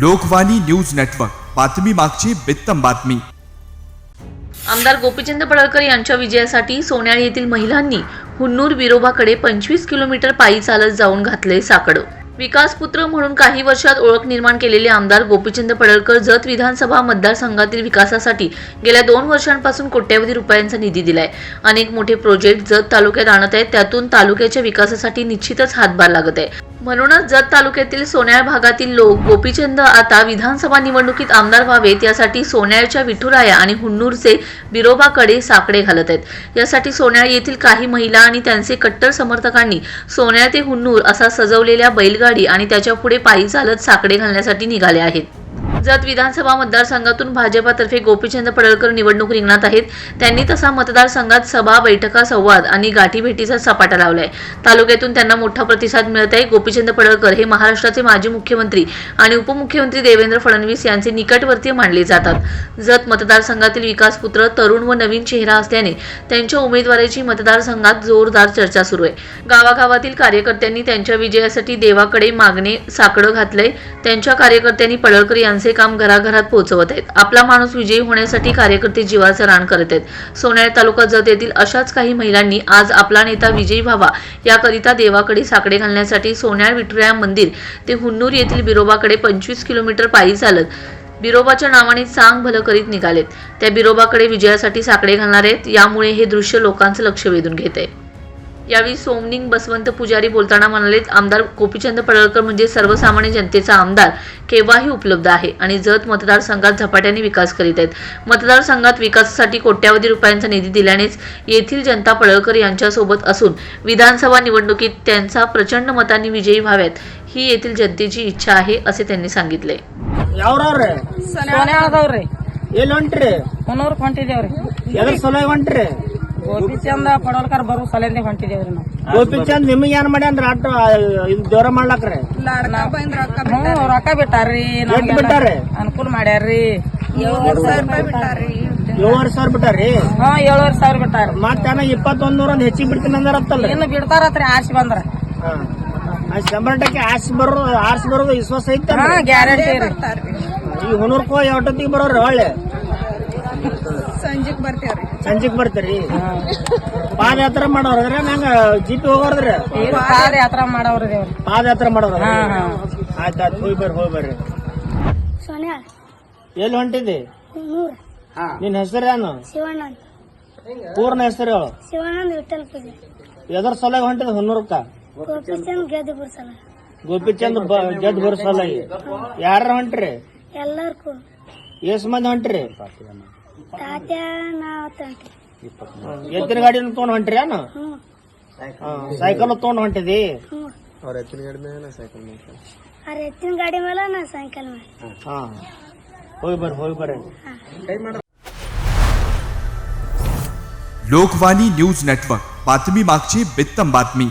Lokvani news network. बातमी मागची बित्तम बातमी. आमदार गोपीचंद पडळकर यांच्या विजयासाठी सोन्याळी येथील महिलांनी हुन्नूर विरोबाकडे पंचवीस किलोमीटर पायी चालत जाऊन घातले साकडं. विकासपुत्र म्हणून काही वर्षात ओळख निर्माण केलेले आमदार गोपीचंद पडळकर जत विधानसभा मतदारसंघातील विकासासाठी गेल्या दोन वर्षांपासून कोट्यवधी रुपयांचा निधी दिलाय. अनेक मोठे प्रोजेक्ट जत तालुक्यात आणत आहेत त्यातून तालुक्याच्या विकासासाठी निश्चितच हातभार लागत आहे. म्हणूनच जत तालुक्यातील सोन्याळ भागातील लोक गोपीचंद आता विधानसभा निवडणुकीत आमदार व्हावेत यासाठी सोन्याळच्या विठुराया आणि हुन्नूरचे बिरोबाकडे साकडे घालत आहेत. यासाठी सोन्याळ येथील काही महिला आणि त्यांचे कट्टर समर्थकांनी सोन्याळ ते हुन्नूर असा सजवलेल्या बैलगाडी आणि त्याच्या पुढे पायी चालत साकडे घालण्यासाठी निघाले आहेत. जत विधानसभा मतदारसंघातून भाजपातर्फे गोपीचंद पडळकर निवडणूक रिंगणात आहेत. त्यांनी तसा मतदारसंघात सभा बैठका संवाद आणि गाठीभेटीचा सपाटा लावलाय. तालुक्यातून त्यांना मोठा प्रतिसाद मिळत आहे. गोपीचंद पडळकर हे महाराष्ट्राचे माजी मुख्यमंत्री आणि उपमुख्यमंत्री देवेंद्र फडणवीस यांचे निकटवर्तीय मानले जातात. जत मतदारसंघातील विकासपुत्र तरुण व नवीन चेहरा असल्याने त्यांच्या उमेदवाराची मतदारसंघात जोरदार चर्चा सुरू आहे. गावागावातील कार्यकर्त्यांनी त्यांच्या विजयासाठी देवाकडे मागणे साकडं घातलंय. त्यांच्या कार्यकर्त्यांनी पडळकर यांचे काम घराघरात पोहोचवत आहेत. आपला माणूस विजयी होण्यासाठी कार्यकर्ते जीवाचं रान करत आहेत. सोन्याळ तालुका जत येथील अशाच काही महिलांनी आज आपला नेता विजयी व्हावा याकरिता देवाकडे साकडे घालण्यासाठी सोन्याळ विठुराया मंदिर ते हुन्नूर येथील बिरोबाकडे पंचवीस किलोमीटर पायी चालत बिरोबाच्या नावाने चांग भलं करीत निघालेत. त्या बिरोबाकडे विजयासाठी साकडे घालणार आहेत यामुळे हे दृश्य लोकांचं लक्ष वेधून घेत आहे यावेळी सोमनिंग बसवंत पुजारी बोलताना म्हणाले आमदार गोपीचंद पडळकर म्हणजे सर्वसामान्य जनतेचा आमदार केव्हाही उपलब्ध आहे आणि जत मतदारसंघात झपाट्याने विकास करीत आहेत मतदारसंघात विकासासाठी कोट्यावधी रुपयांचा निधी दिल्यानेच येथील जनता पडळकर यांच्यासोबत असून विधानसभा निवडणुकीत त्यांचा प्रचंड मतांनी विजयी व्हाव्यात ही येथील जनतेची इच्छा आहे असे त्यांनी सांगितले ಯಾವ್ರವ್ರೆ ಸೋನೆ ಆದವ್ರಿ ಎಲ್ಲಿ ಹೊಂಟ್ರಿ ಮುನ್ನೂರ್ ಹೊಂಟಿದೇವ್ರಿ ಎದ್ರ ಸಲುವಾಗಿ ಹೊಂಟ್ರಿ ಗೋಪಿಚಂದ ಪಡೋಲ್ಕರ್ ಬರು ಸಲಿಂದ ಹೊಂಟಿದೇವ್ರಿ ನಾವು. ಗೋಪಿಚಂದ್ ಏನು ಏನ್ ಮಾಡ್ಯಾನ್ರಿ ಆಟ ಇದು ದೇವ್ರ ಮಾಡ್ಲಾಕ್ರಿ? ಹ್ಞೂ ರೊಕ್ಕ ಬಿಟ್ಟಾರ್ರಿ ಎಷ್ಟ್ ಬಿಟ್ಟಾರ್ರಿ? ಅನುಕೂಲ ಮಾಡ್ಯಾರ್ರಿ. ಏಳುವರೆ ಸಾವಿರ ಬಿಟ್ಟಾರಿ ಹ್ಞೂ ಏಳುವರೆ ಸಾವಿರ ಬಿಟ್ಟಾರ ಮತ್ತೇನ ಇಪ್ಪತ್ತೊಂದ್ ನೂರ ಒಂದ್ ಹೆಚ್ಚಿಗೆ ಬಿಡ್ತೀನಿ ಅಂದಾರತ್ತಲ್ರಿ? ಇನ್ನು ಬಿಡ್ತಾರತ್ರಿ ಆರ್ಸಿ ಬಂದ್ರ. ಹಾ. ಆ ಶಂಬರ್ ಟಕ್ಕೆ ಆರ್ಸಿ ಬರೋ ಆರ್ಸಿ ಬರೋದು ವಿಶ್ವಾಸ ಐತೆ ಹಾ ಗ್ಯಾರಂಟಿ ಈ ಹುನೂರ್ಕೋ ಎಷ್ಟೊತ್ತಿಗೆ ಬರೋರಿ ಹೊಳ್ಳೆ ಸಂಜೆಗ್ ಬರ್ತೇವ್ರಿ. ಸಂಜೆಗ್ ಬರ್ತೀರಿ? ಪಾದಯಾತ್ರೆ ಮಾಡೋರ್ರಿ ನಂಗ ಜಿಪಿ ಹೋಗೋರ್ದ್ರಿ. ಈಗ ಪಾದ ಯಾತ್ರಾ ಮಾಡವ್ರಿ ದೇವ್ರಿ ಪಾದಯಾತ್ರೆ ಮಾಡೋದ್ರ ಆಯ್ತು ಆಯ್ತು ಆಯ್ತಾಯ್ತು ಹೋಗಿ ಬರ್ರಿ ಹೋಗಿ ಬರ್ರಿ. ಸೋನಿಯಾ. ಎಲ್ಲಿ ಹೊಂಟಿದಿ ನಿನ್ನ ನಿನ್ ಹೆಸರೇನು ಶಿವಾನಂದ್ ಪೂರ್ಣ ಹೆಸರು ಹೇಳು. ಶಿವಾನಂದ್ ವಿಠಲ್ ಪೂಜೆ. ಎದರ್ ಸಲಗ ಹೊಂಟಿದ್ ಹೊನ್ನೂರಕ್ಕ ಗೋಪಿಚಂದ್ ಗೆದ್ದು ಬರ್ಸಲ್ಲ ಗೋಪಿಚಂದ್ ಬ- ಗೆದ್ ಬರ್ ಯಾರ ಹೊಂಟ್ರಿ? ಎಲ್ಲಾರ್ಗೂ ಎಷ್ಟ್ ಮಂದಿ ಹೊಂಟ್ರಿ? ತಾತ್ಯ ನಾವ್ ತಂಟಿ ಎತ್ತಿನ ಗಾಡಿ ತೊಗೊಂಡ್ ಹೊಂಟ್ರಿ ಏನು ಹ್ಞೂ ಸೈಕಲ್ ತೊಗೊಂಡ್ ಹೊಂಟಿದಿ ಹ್ಞೂ ಅವ್ರ ಎತ್ತಿನ ಗಾಡಿ ಮೇಲೆ ನಾ ಸೈಕಲ್ ಮೇಲೆ ಹಾ ಹೋಗಿ ಬರ್ರಿ ಹೋಗಿ ಬರ್ರಿ लोकवाणी न्यूज नेटवर्क बातमी मागची बित्तम बातमी